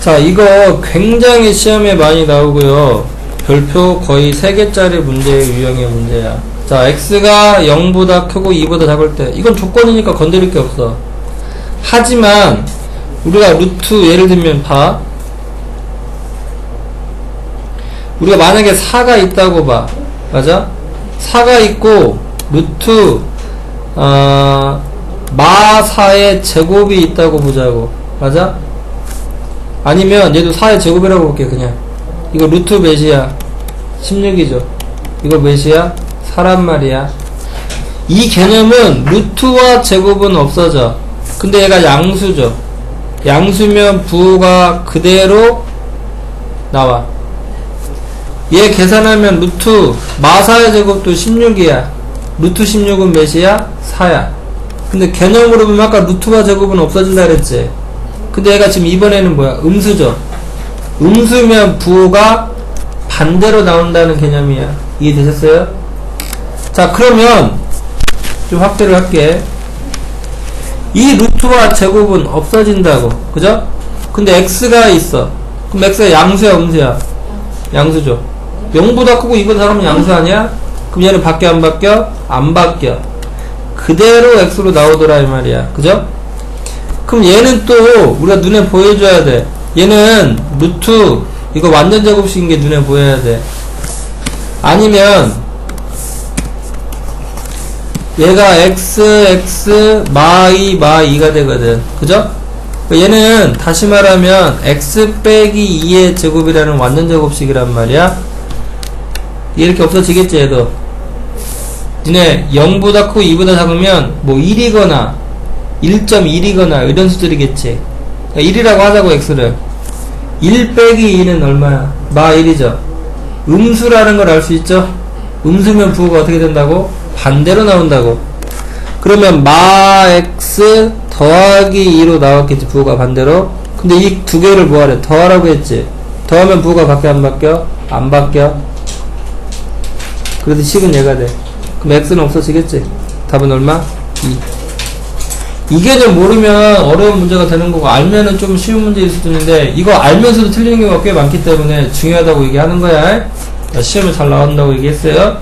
자, 이거 굉장히 시험에 많이 나오고요. 별표 거의 3개짜리 문제의 유형의 문제야. 자, x가 0보다 크고 2보다 작을 때. 이건 조건이니까 건드릴 게 없어. 하지만, 우리가 루트, 예를 들면 봐. 우리가 만약에 4가 있다고 봐. 맞아? 4가 있고, 루트, 어, 마4의 제곱이 있다고 보자고. 맞아? 아니면 얘도 4의 제곱이라고 볼게 그냥. 이거 루트 몇이야 16이죠. 이거 몇이야 4란 말이야. 이 개념은 루트와 제곱은 없어져. 근데 얘가 양수죠. 양수면 부호가 그대로 나와. 얘 계산하면 루트 마사의 제곱도 16이야. 루트 16은 몇이야 4야. 근데 개념으로 보면 아까 루트와 제곱은 없어진다 그랬지 근데 얘가 지금 이번에는 뭐야? 음수죠. 음수면 부호가 반대로 나온다는 개념이야. 이해되셨어요? 자, 그러면 좀 확대를 할게. 이 루트와 제곱은 없어진다고. 그죠? 근데 x가 있어. 그럼 x가 양수야, 음수야? 양수죠. 0보다 크고 2보다 작으면 양수 아니야? 그럼 얘는 바뀌어, 안 바뀌어? 안 바뀌어. 그대로 x로 나오더라, 이 말이야. 그죠? 그럼 얘는 또 우리가 눈에 보여줘야 돼. 얘는 루트 이거 완전 제곱식인 게 눈에 보여야 돼. 아니면 얘가 x x 마2 마2가 되거든. 그죠? 그러니까 얘는 다시 말하면 x 빼기 2의 제곱이라는 완전 제곱식이란 말이야. 이렇게 없어지겠지 얘도. 니네 0보다 크고 2보다 작으면 뭐 1이거나 1.1이거나 이런 수들이겠지. 1이라고 하자고 x를. 1 빼기 2는 얼마야? 마 1이죠. 음수라는 걸 알 수 있죠? 음수면 부호가 어떻게 된다고? 반대로 나온다고. 그러면 마 x 더하기 2로 나왔겠지 부호가 반대로. 근데 이 두 개를 뭐하래? 더하라고 했지. 더하면 부호가 바뀌어 안 바뀌어? 안 바뀌어. 그래도 식은 얘가 돼. 그럼 x는 없어지겠지. 답은 얼마? 2. 이 개념 모르면 어려운 문제가 되는 거고 알면은 좀 쉬운 문제일 수도 있는데 이거 알면서도 틀리는 경우가 꽤 많기 때문에 중요하다고 얘기하는 거야. 시험에 잘 나온다고 얘기했어요.